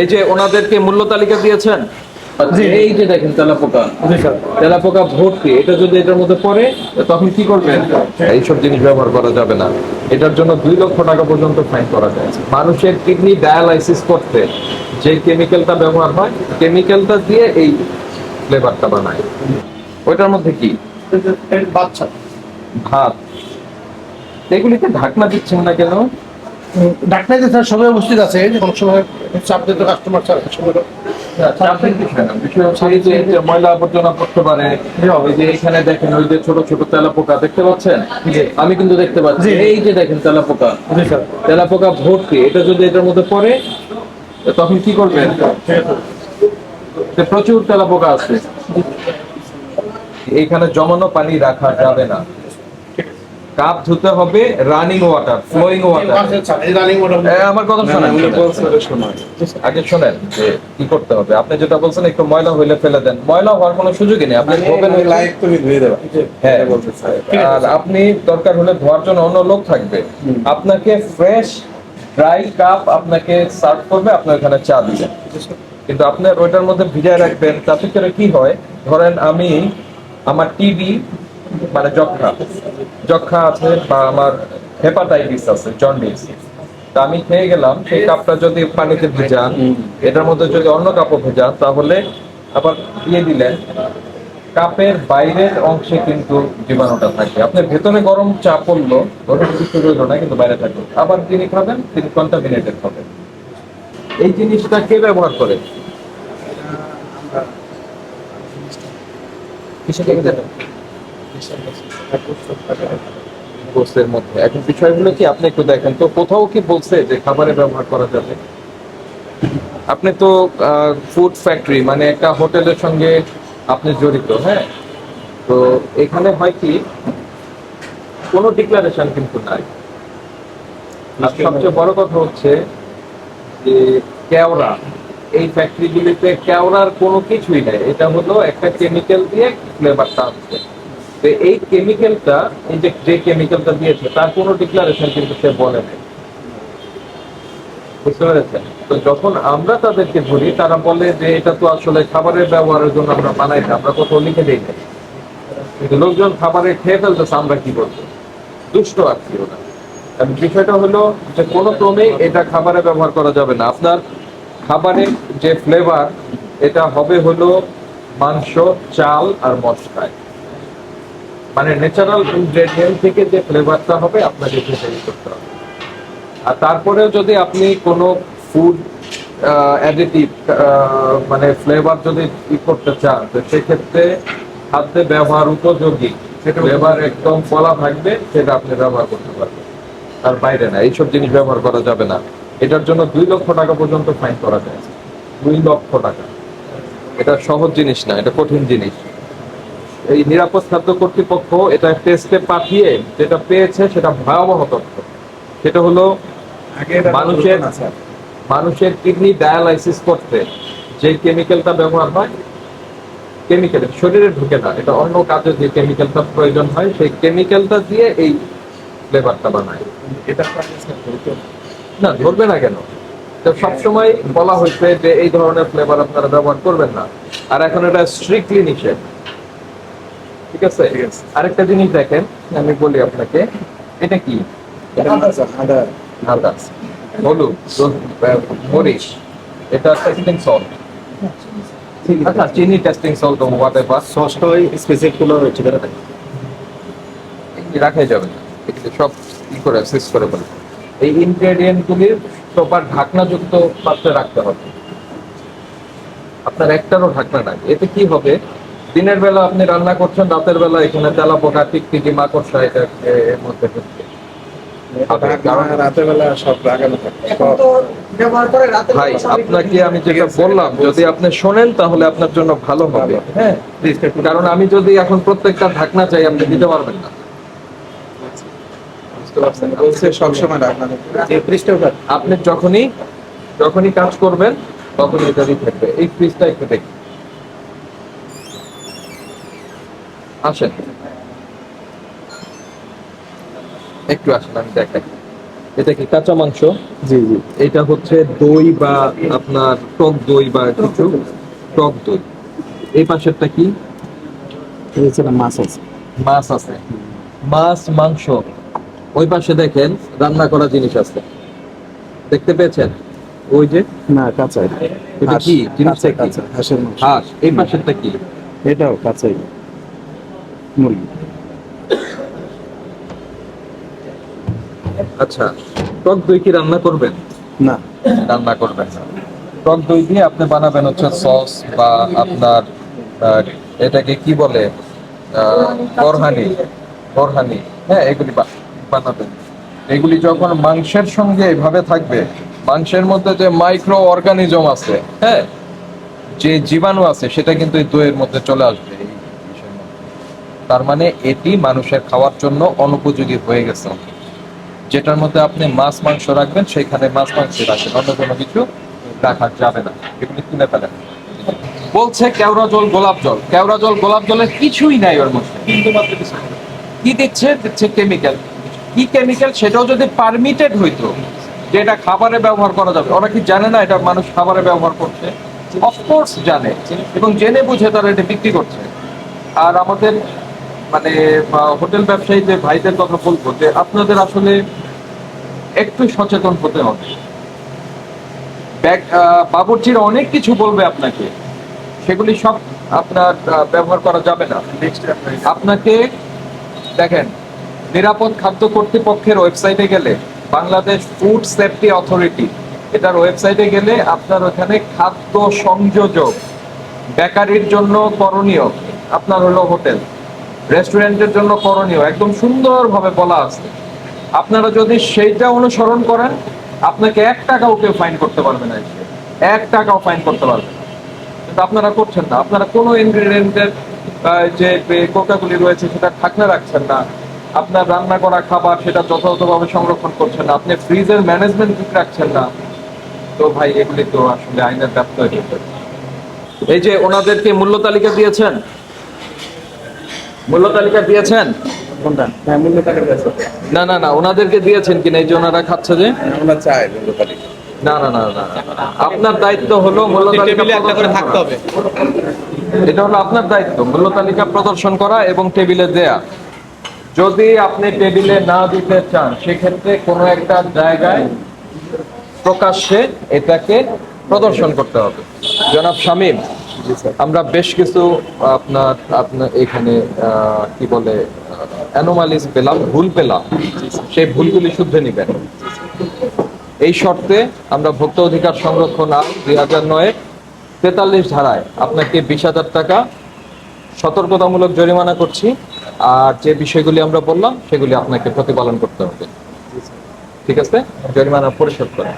এই যে ওনাদেরকে মূল্য তালিকা দিয়েছেন? এই যে দেখেন তেলাপোকা। তেলাপোকা ভর্তি এটা যদি এটার মধ্যে পড়ে তখন কি করবেন? এইসব জিনিস ব্যবহার করা যাবে না। এটার জন্য দুই লক্ষ টাকা পর্যন্ত ফাইন করা যায়। মানুষের কিডনি ডায়ালাইসিস করতে যে কেমিক্যালটা ব্যবহার হয় কেমিক্যালটা দিয়ে এই ফ্লেভারটা বানায়। ওইটার মধ্যে কি? বাচ্চা। ভাত। এগুলিতে ঢাকনা দিচ্ছেন না কেন? ডাক্তার স্যার সবাই উপস্থিত আছে যে কোনো সময় চাপ দিতে কাস্টমার স্যার ময়লা আবর্জনা করতে পারে যে এখানে দেখেন ওই যে ছোট ছোট তেলা পোকা দেখতে পাচ্ছেন? আমি কিন্তু দেখতে পাচ্ছি। এই যে দেখেন তেলা পোকা তেলা পোকা ভর্তি এটা যদি এটার মধ্যে পড়ে তখন কি করবেন? প্রচুর তেলা পোকা আছে এইখানে জমানো পানি রাখা যাবে না। কাপ ধুতে হবে রানিং ওয়াটার ফ্লোয়িং ওয়াটার আমার কথা শোনেন। আগে শোনেন যে কি করতে হবে। আপনি যেটা বলছেন একটু ময়লা হইলে ফেলে দেন। ময়লা হওয়ার কোনো সুযোগই নেই। আপনি ধোবেন লাইভ তুমি ধুয়ে দেবা। হ্যাঁ। আর আপনি দরকার হলে ধোয়ার জন্য অন্য লোক থাকবে। আপনাকে ফ্রেশ ড্রাই কাপ আপনাকে সার্ভ করবে আপনার ওখানে চা দিবেন। কিন্তু আপনার ওইটার মধ্যে ভিজায় রাখবেন। তাতে করে কি হয়? ধরেন আমি আমার টিবি মানে যক্ষা যক্ষা আছে বা আমার হেপাটাইটিস আছে জন্ডিস তা আমি খেয়ে গেলাম, সেই কাপটা যদি পানিতে ভেজান এটার মধ্যে যদি অন্য কাপও ভেজান তাহলে আবার দিয়ে দিলেন। কাপের বাইরের অংশে কিন্তু জীবাণুটা থাকে। আপনার ভেতরে গরম চা পড়ল না, কিন্তু বাইরে থাকল। আবার তিনি খাবেন, তিনি কন্টামিনেটেড হবেন এই জিনিসটা কে ব্যবহার করে? কিসে গোস্তের মধ্যে। এখন কি? আপনি একটু দেখেন তো কোথাও কি বলছে যে খাবারে ব্যবহার করা যাবে? আপনি তো ফুড ফ্যাক্টরি মানে একটা হোটেলের সঙ্গে আপনি জড়িত হ্যাঁ? তো এখানে হয় কি কোনো ডিক্লারেশন কিন্তু নাই। সবচেয়ে বড় কথা হচ্ছে যে কেওড়া এই ফ্যাক্টরিগুলিতে কেওড়ার কোনো কিছুই নেই। এটা হলো একটা কেমিক্যাল দিয়ে ফ্লেভারটা আসছে। তো এই কেমিক্যালটা এই যে যে কেমিক্যালটা দিয়েছে, তার কোনো ডিক্লারেশন কিন্তু সে বলে নাই। বুঝতে পেরেছেন? তো যখন আমরা তাদেরকে ধরি তারা বলে যে এটা তো আসলে খাবারের ব্যবহারের জন্য আমরা বানাই না, আমরা কোথাও লিখে দিই না লোকজন খাবারে খেয়ে ফেলতেছে আমরা কি বলব? দুষ্ট আর কি ওরা বিষয়টা হলো যে কোনো ক্রমে এটা খাবারে ব্যবহার করা যাবে না। আপনার খাবারের যে ফ্লেভার এটা হবে হলো মাংস, চাল আর মশলায়। মানে ন্যাচারাল ইনগ্রেডিয়েন্ট থেকে যে ফ্লেভারটা হবে আপনাকে সেটাই করতে হবে। আর তারপরেও যদি আপনি কোনো ফুড অ্যাডিটিভ মানে ফ্লেভার যদি ই করতে চান তো সেক্ষেত্রে খাদ্যে ব্যবহার উপযোগী। সেটা ফ্লেভার একদম ফলা থাকবে সেটা আপনি ব্যবহার করতে পারবেন। তার বাইরে না এইসব জিনিস ব্যবহার করা যাবে না। এটার জন্য দুই লক্ষ টাকা পর্যন্ত ফাইন করা যায়। দুই লক্ষ টাকা। এটা সহজ জিনিস না এটা কঠিন জিনিস। এই নিরাপদ খাদ্য কর্তৃপক্ষ এটা টেস্টে পাঠিয়ে যেটা পেয়েছে সেটা ভয়াবহ তথ্য। সেটা হলো মানুষের মানুষের কিডনি ডায়ালাইসিস করতে যে কেমিক্যালটা ব্যবহার হয় কেমিক্যাল শরীরে ঢুকে না এটা অন্য কাজে যে কেমিক্যালটা প্রয়োজন হয় সেই কেমিক্যালটা দিয়ে এই ফ্লেভারটা বানায়। এটা না ধরবে না কেন? তো সবসময় বলা হয়েছে যে এই ধরনের ফ্লেভার আপনারা ব্যবহার করবেন না। আর এখন এটা স্ট্রিক্টলি নিষেধ। ঠিক আছে? আরেকটা জিনিস দেখেন আমি বলি আপনাকে এটা কি? আদা আদা হলুদ মরিচ এটা টেস্টিং সল্ট আচ্ছা চিনি টেস্টিং সল্ট হোয়াট এভার সসটা ওই স্পেসিফিক কোনো ঠিকানা রাখাই যাবে না। সব ই করে সিস করে বলে এই প্রপার ঢাকনাযুক্ত পাত্রে রাখতে হবে। আপনার একটারও ঢাকনা নাই। এতে কি হবে? দিনের বেলা আপনি রান্না করছেন রাতের বেলা এখানে তেলা পোকা টিকটিকি মাকড়সা এটা এর মধ্যে কারণ রাতের বেলা সব লাগানো থাকে। ভাই আপনাকে আমি যেটা বললাম যদি আপনি শোনেন তাহলে আপনার জন্য ভালো হবে। হ্যাঁ? কারণ আমি যদি এখন প্রত্যেকটা ঢাকনা চাই আপনি দিতে পারবেন না। আপনি যখনই যখনই কাজ করবেন তখনই এটারই থাকবে। এই ফ্রিজটা একটু দেখি আসেন। একটু আসেন আমি দেখাই। এটা কি কাঁচা মাংস? জি জি। এটা হচ্ছে দই বা আপনার টক দই বা কিছু? টক দই। এই পাশেরটা কি? মাছ আছে। মাছ আছে। মাছ মাংস। ওই পাশে দেখেন রান্না করা জিনিস আছে। দেখতে পেয়েছেন? ওই যে? না কাঁচাই। এটা কি? জিনিসটা কাঁচা হাঁসের মাংস। হাঁস এই পাশেরটা কি? এটাও কাঁচাই। মুরগি। আচ্ছা টক দই কি রান্না করবেন? না। রান্না করবেন টক দই দিয়ে আপনি বানাবেন হচ্ছে সস বা আপনার এটাকে কি বলে? করহানি করহানি হ্যাঁ এগুলি বানাবেন। এগুলি যখন মাংসের সঙ্গে এভাবে থাকবে মাংসের মধ্যে যে মাইক্রো অর্গানিজম আছে হ্যাঁ যে জীবাণু আছে সেটা কিন্তু এই দইয়ের মধ্যে চলে আসবে। তার মানে এটি মানুষের খাওয়ার জন্য অনুপযোগী হয়ে গেছে। যেটার মধ্যে আপনি মাছ, মাংস রাখবেন, সেখানে মাছ, মাংস রাখবেন অন্য কোনো কিছু রাখা যাবে না। এগুলি তুলে ফেলেন। বলছে কেওড়া জল, গোলাপ জল। কেওড়া জল, গোলাপ জলের কিছুই নাই ওর মধ্যে। কিন্তু মাত্র কি দিচ্ছে? দিচ্ছে কেমিক্যাল কি কেমিক্যাল সেটাও যদি পারমিটেড হইতো যে এটা খাবারে ব্যবহার করা যাবে। ওরা কি জানে না এটা মানুষ খাবারে ব্যবহার করছে। অফকোর্স জানে। এবং জেনে বুঝে তারা এটা বিক্রি করছে। আর আমাদের মানে হোটেল ব্যবসায়ী যে ভাইদের কথা বলব যে আপনাদের আসলে একটু সচেতন হতে হবে। ব্যাগ বাবুর্চির অনেক কিছু বলবে আপনাকে। সেগুলি সব আপনার ব্যবহার করা যাবে না। আপনাকে দেখেন নিরাপদ খাদ্য কর্তৃপক্ষের ওয়েবসাইটে গেলে বাংলাদেশ ফুড সেফটি অথরিটি এটার ওয়েবসাইটে গেলে আপনার ওখানে খাদ্য সংযোজক বেকারির জন্য করণীয় আপনার হলো হোটেল। রেস্টুরেন্টের জন্য করণীয়, একদম সুন্দরভাবে বলা আছে। আপনারা যদি সেইটা অনুসরণ করেন, আপনাকে এক টাকাও কেউ ফাইন করতে পারবে না। এক টাকাও ফাইন করতে পারবে কিন্তু আপনারা করছেন না। আপনারা কোনো ইনগ্রেডিয়েন্টের যে কোকাগুলি রয়েছে সেটা ঢাকনা রাখছেন না। আপনার রান্না করা খাবার সেটা যথাযথভাবে সংরক্ষণ করছেন না। আপনি ফ্রিজের ম্যানেজমেন্ট ঠিক রাখছেন না। তো ভাই, এগুলি তো আসলে আইনের হয়ে এই যে ওনাদেরকে মূল্য তালিকা দিয়েছেন মূল্য তালিকা দিয়েছেন? কোনটা? হ্যাঁ মূল্য তালিকা না না না ওনাদেরকে দিয়েছেন কিনা এই যে ওনারা খাচ্ছে যে? আমরা চাই মূল্য তালিকা। না না না না আপনার দায়িত্ব হলো মূল্য তালিকা প্রদর্শন করা। এটা হলো আপনার দায়িত্ব মূল্য তালিকা প্রদর্শন করা এবং টেবিলে দেয়া। যদি আপনি টেবিলে না দিতে চান সেক্ষেত্রে কোনো একটা জায়গায় প্রকাশ্যে এটাকে প্রদর্শন করতে হবে। জনাব শামীম আমরা বেশ কিছু আপনার আপনার এখানে কি বলে অ্যানোমালিস পেলাম ভুল পেলাম। সেই ভুলগুলি শুদ্ধ নিবেন। এই শর্তে আমরা ভোক্তা অধিকার সংরক্ষণ আইন দুই হাজার নয় তেতাল্লিশ ধারায় আপনাকে বিশ হাজার টাকা সতর্কতামূলক জরিমানা করছি আর যে বিষয়গুলি আমরা বললাম সেগুলি আপনাকে প্রতিপালন করতে হবে। ঠিক আছে? জরিমানা পরিশোধ করেন।